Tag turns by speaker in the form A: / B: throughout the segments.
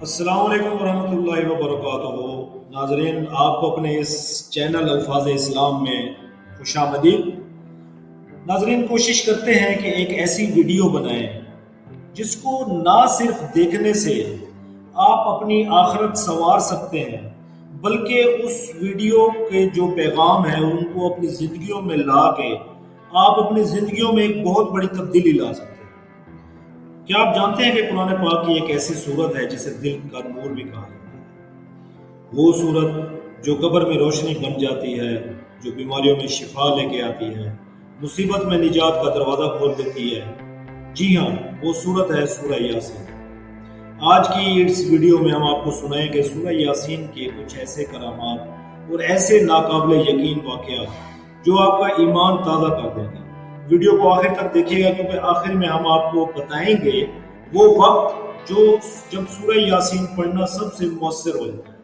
A: السلام علیکم ورحمۃ اللہ وبرکاتہ۔ ناظرین، آپ کو اپنے اس چینل الفاظ اسلام میں خوش آمدید۔ ناظرین، کوشش کرتے ہیں کہ ایک ایسی ویڈیو بنائیں جس کو نہ صرف دیکھنے سے آپ اپنی آخرت سنوار سکتے ہیں، بلکہ اس ویڈیو کے جو پیغام ہیں، ان کو اپنی زندگیوں میں لا کے آپ اپنی زندگیوں میں ایک بہت بڑی تبدیلی لا سکتے ہیں۔ کیا آپ جانتے ہیں کہ قرآن پاک کی ایک ایسی صورت ہے جسے دل کا نور بھی کہا جاتا ہے؟ وہ صورت جو قبر میں روشنی بن جاتی ہے، جو بیماریوں میں شفا لے کے آتی ہے، مصیبت میں نجات کا دروازہ کھول دیتی ہے۔ جی ہاں وہ صورت ہے سورہ یاسین۔ آج کی اس ویڈیو میں ہم آپ کو سنائیں گے سورہ یاسین کے کچھ ایسے کرامات اور ایسے ناقابل یقین واقعات جو آپ کا ایمان تازہ کر دیں گے ویڈیو کو آخر تک دیکھیے گا، کیونکہ آخر میں ہم آپ کو بتائیں گے، وہ وقت جو جب سورہ یاسین پڑھنا سب سے مؤثر ہو جاتا ہے۔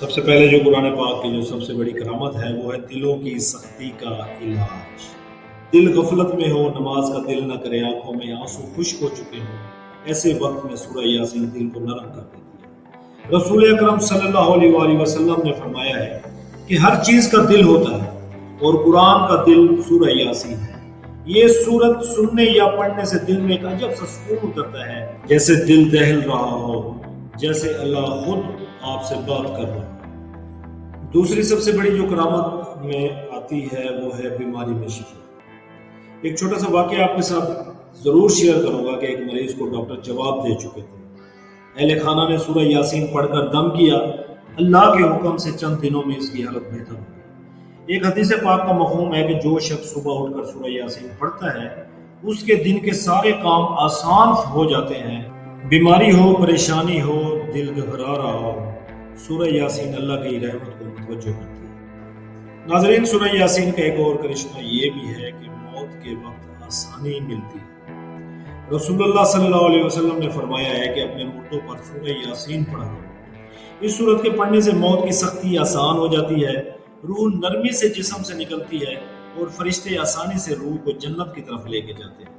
A: سب سے پہلے جو قرآن پاک کی جو سب سے بڑی کرامت ہے، وہ ہے دلوں کی سختی کا علاج۔ دل غفلت میں ہو، نماز کا دل نہ کرے، آنکھوں میں آنسو خشک ہو چکے ہوں۔ ایسے وقت میں سورہ یاسین دل کو نرم کر دیتی ہے۔ رسول اکرم صلی اللہ علیہ وآلہ وسلم نے فرمایا ہے کہ ہر چیز کا دل ہوتا ہے۔ اور قرآن کا دل سورہ یاسین ہے۔ یہ سورت سننے یا پڑھنے سے دل میں ایک عجب سا سکون اترتا ہے، جیسے دل دہل رہا ہو، جیسے اللہ خود آپ سے بات کر رہا ہو۔ دوسری سب سے بڑی جو کرامت میں آتی ہے، وہ ہے بیماری میں شفا۔ ایک چھوٹا سا واقعہ آپ کے ساتھ ضرور شیئر کروں گا کہ ایک مریض کو ڈاکٹر جواب دے چکے تھے۔ اہل خانہ نے سورہ یاسین پڑھ کر دم کیا۔ اللہ کے حکم سے چند دنوں میں اس کی حالت بہتر ہوئی ایک حدیث پاک کا مفہوم ہے کہ جو شخص صبح اٹھ کر سورہ یاسین پڑھتا ہے، اس کے دن کے سارے کام آسان ہو جاتے ہیں۔ بیماری ہو، پریشانی ہو، دل گھبرا رہا ہو، سورہ یاسین اللہ کی رحمت کو متوجہ کرتی ہے۔ ناظرین، سورہ یاسین کا ایک اور کرشمہ یہ بھی ہے کہ موت کے وقت آسانی ملتی ہے۔ رسول اللہ صلی اللہ علیہ وسلم نے فرمایا ہے کہ اپنے مردوں پر سورہ یاسین پڑھا۔ اس صورت کے پڑھنے سے موت کی سختی آسان ہو جاتی ہے۔ روح نرمی سے جسم سے نکلتی ہے اور فرشتے آسانی سے روح کو جنت کی طرف لے کے جاتے ہیں۔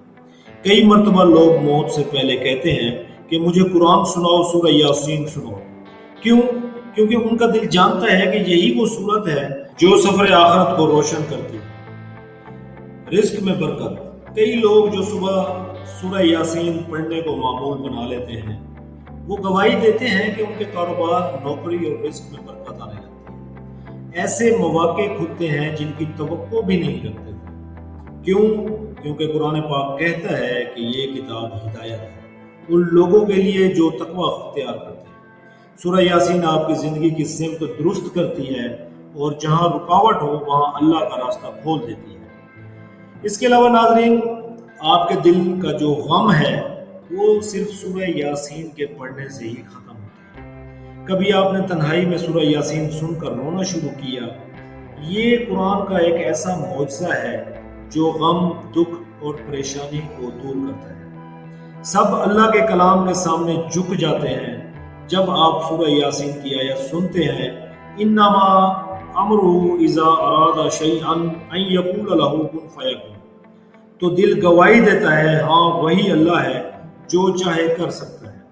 A: کئی مرتبہ لوگ موت سے پہلے کہتے ہیں کہ مجھے قرآن سناؤ، سورہ یاسین سناؤ۔ کیوں؟ کیونکہ ان کا دل جانتا ہے کہ یہی وہ صورت ہے جو سفر آخرت کو روشن کرتی ہے۔ رزق میں برکت۔ کئی لوگ جو صبح سورہ یاسین پڑھنے کو معمول بنا لیتے ہیں، وہ گواہی دیتے ہیں کہ ان کے کاروبار، نوکری اور رزق میں برکت آنے لگتی ایسے مواقع کھلتے ہیں جن کی توقع بھی نہیں کرتے کیوں؟ کیونکہ قرآن پاک کہتا ہے کہ یہ کتاب ہدایت ہے۔ ان لوگوں کے لیے جو تقوی اختیار کرتے ہیں۔ سورہ یاسین آپ کی زندگی کی سمت درست کرتی ہے اور جہاں رکاوٹ ہو، وہاں اللہ کا راستہ کھول دیتی ہے۔ اس کے علاوہ ناظرین، آپ کے دل کا جو غم ہے، وہ صرف سورہ یاسین کے پڑھنے سے ہی ختم کبھی آپ نے تنہائی میں سورہ یاسین سن کر رونا شروع کیا۔ یہ قرآن کا ایک ایسا معجزہ ہے جو غم، دکھ اور پریشانی کو دور کرتا ہے۔ سب اللہ کے کلام کے سامنے جھک جاتے ہیں۔ جب آپ سورہ یاسین کی آیت سنتے ہیں، انما امرو ازا اراد شیئن ان یقول له کن فیکون۔ تو دل گواہی دیتا ہے ہاں وہی اللہ ہے جو چاہے کر سکتا ہے۔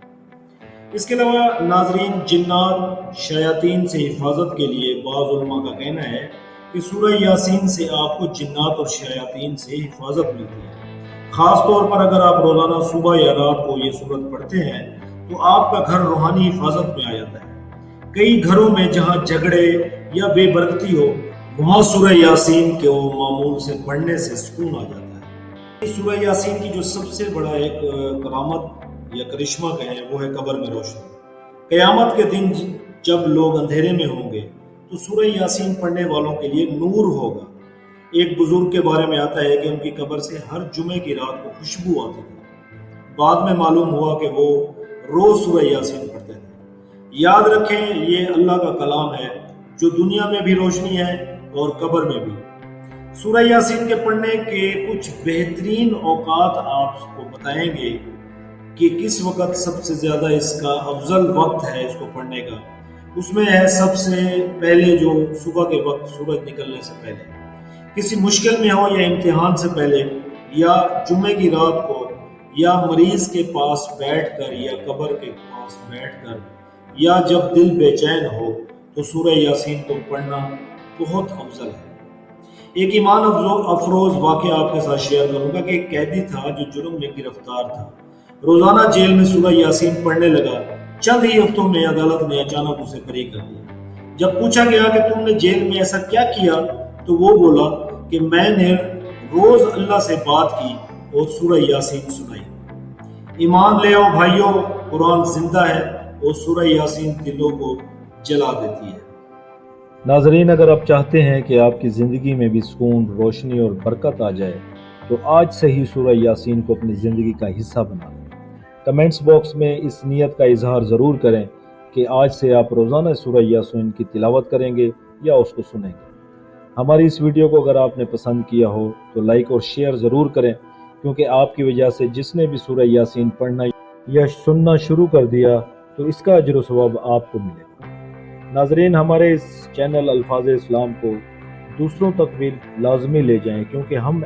A: اس کے علاوہ ناظرین، جنات، شیاطین سے حفاظت کے لیے بعض علماء کا کہنا ہے کہ سورہ یاسین سے آپ کو جنات اور شیاطین سے حفاظت ملتی ہے۔ خاص طور پر اگر آپ روزانہ صبح یا رات کو یہ صورت پڑھتے ہیں، تو آپ کا گھر روحانی حفاظت میں آ جاتا ہے۔ کئی گھروں میں جہاں جھگڑے یا بے برکتی ہو، وہاں سورہ یاسین کے وہ معمول سے پڑھنے سے سکون آ جاتا ہے۔ سورہ یاسین کی جو سب سے بڑا ایک کرامت یا کرشمہ کہیں وہ ہے قبر میں روشن۔ قیامت کے دن جب لوگ اندھیرے میں ہوں گے، تو سورہ یاسین پڑھنے والوں کے لیے نور ہوگا۔ ایک بزرگ کے بارے میں آتا ہے کہ ان کی قبر سے ہر جمعے کی رات کو خوشبو آتی تھی بعد میں معلوم ہوا کہ وہ روز سورہ یاسین پڑھتے تھے یاد رکھیں، یہ اللہ کا کلام ہے، جو دنیا میں بھی روشنی ہے اور قبر میں بھی۔ سورہ یاسین کے پڑھنے کے کچھ بہترین اوقات آپ کو بتائیں گے۔ کہ کس وقت سب سے زیادہ اس کا افضل وقت ہے اس کو پڑھنے کا؟ اس میں ہے سب سے پہلے جو صبح کے وقت سورج نکلنے سے پہلے۔ کسی مشکل میں ہو یا امتحان سے پہلے، یا جمعے کی رات کو، یا مریض کے پاس بیٹھ کر، یا قبر کے پاس بیٹھ کر، یا جب دل بے چین ہو، تو سورہ یاسین کو پڑھنا بہت افضل ہے۔ ایک ایمان افروز واقعہ آپ کے ساتھ شیئر کروں گا کہ ایک قیدی تھا جو جرم میں گرفتار تھا۔ روزانہ جیل میں سورہ یاسین پڑھنے لگا، چند ہی ہفتوں میں عدالت نے اچانک اسے بری کر دیا۔ جب پوچھا گیا کہ تم نے جیل میں ایسا کیا کیا، تو وہ بولا کہ میں نے روز اللہ سے بات کی اور سورہ یاسین سنائی۔ ایمان لے آؤ بھائیوں، قرآن زندہ ہے اور سورہ یاسین دلوں کو جلا دیتی ہے۔
B: ناظرین، اگر آپ چاہتے ہیں کہ آپ کی زندگی میں بھی سکون، روشنی اور برکت آ جائے، تو آج سے ہی سورہ یاسین کو اپنی زندگی کا حصہ بنا لیں۔ کمنٹس باکس میں اس نیت کا اظہار ضرور کریں کہ آج سے آپ روزانہ سورہ یاسین کی تلاوت کریں گے یا اس کو سنیں گے۔ ہماری اس ویڈیو کو اگر آپ نے پسند کیا ہو تو لائک اور شیئر ضرور کریں، کیونکہ آپ کی وجہ سے جس نے بھی سورہ یاسین پڑھنا یا سننا شروع کر دیا تو اس کا اجر و ثواب آپ کو ملے گا۔ ناظرین، ہمارے اس چینل الفاظ اسلام کو دوسروں تک بھی لازمی لے جائیں، کیونکہ ہم